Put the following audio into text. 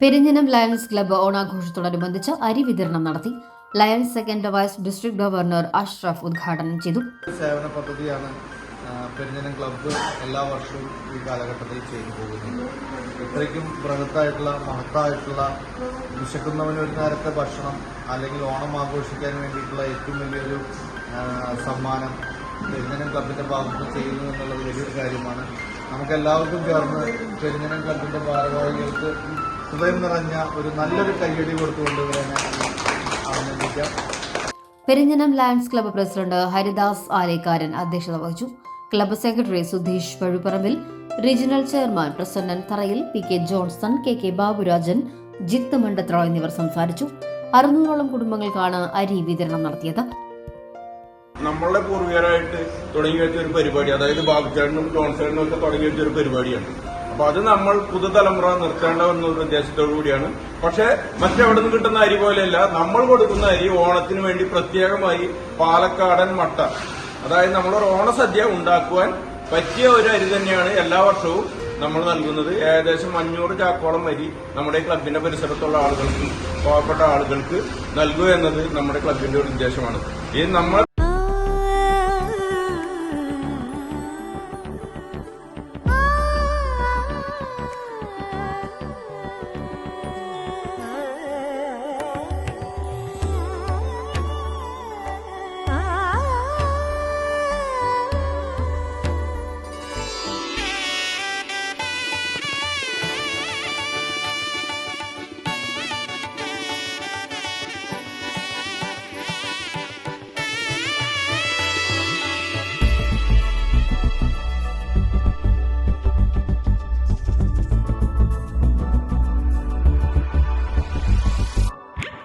Perinjanam Lions club ഓണാഘോഷത്തോടനുബന്ധിച്ച് അരി വിതരണം നടത്തി. Lions second vice district governor Ashraf ഉദ്ഘാടനം ചെയ്തു. സേവന പദ്ധതിയാണ് പെരിഞ്ഞനം ക്ലബ്ബ് എല്ലാ വർഷവും ഈ കാലഘട്ടത്തിൽ ചെയ്തു പോകുന്നത്. ഇത്രയ്ക്കും ബൃഹത്തായിട്ടുള്ള മഹത്തായിട്ടുള്ള വിശക്കുന്നവന് ഒരു നേരത്തെ ഭക്ഷണം അല്ലെങ്കിൽ ഓണം ആഘോഷിക്കാൻ വേണ്ടിയിട്ടുള്ള ഏറ്റവും വലിയൊരു സമ്മാനം പെരിഞ്ഞനം ക്ലബിന്റെ ഭാഗത്ത് ചെയ്യുന്നു എന്നുള്ളത് വലിയൊരു കാര്യമാണ്. നമുക്ക് എല്ലാവർക്കും ചേർന്ന് പെരിഞ്ഞനം ക്ലബിന്റെ ഭാരവാഹികൾക്ക് ഹൃദയം നിറഞ്ഞ ഒരു നല്ലൊരു കയ്യടി കൊടുത്തുകൊണ്ട് ഇവരെ അഭിനന്ദിക്കാം. Perinjanam Lions club president Haridas Alekkaran അധ്യക്ഷത വഹിച്ചു. Club secretary Sudheesh Pazhupparambil regional chairman Prasannan Tharayil P K Johnson K K Baburajan Jith Mandathra എന്നിവർ സംസാരിച്ചു. അറുന്നൂറോളം കുടുംബങ്ങൾക്കാണ് അരി വിതരണം നടത്തിയത്. നമ്മളുടെ പൂർവികരായിട്ട് തുടങ്ങി വെച്ച ഒരു പരിപാടി അതായത് ബാബുചേട്ടനും ജോൺസേട്ടനും ഒക്കെ തുടങ്ങി വെച്ച ഒരു പരിപാടിയാണ്. അപ്പൊ അത് നമ്മൾ പുതുതലമുറ നിർത്തേണ്ട എന്നൊരു ഉദ്ദേശത്തോടു കൂടിയാണ്. പക്ഷെ മറ്റെവിടെ നിന്ന് കിട്ടുന്ന അരി പോലെയല്ല നമ്മൾ കൊടുക്കുന്ന അരി ഓണത്തിന് വേണ്ടി പ്രത്യേകമായി പാലക്കാടൻ മട്ട. അതായത് നമ്മളൊരു ഓണസദ്യ ഉണ്ടാക്കുവാൻ പറ്റിയ ഒരു അരി തന്നെയാണ് എല്ലാ വർഷവും നമ്മൾ നൽകുന്നത്. ഏകദേശം അഞ്ഞൂറ് ചാക്കോളം അരി നമ്മുടെ ക്ലബിന്റെ പരിസരത്തുള്ള ആളുകൾക്ക് പാവപ്പെട്ട ആളുകൾക്ക് നൽകുക എന്നത് നമ്മുടെ ക്ലബിന്റെ ഒരു ഉദ്ദേശമാണ്. ഈ നമ്മൾ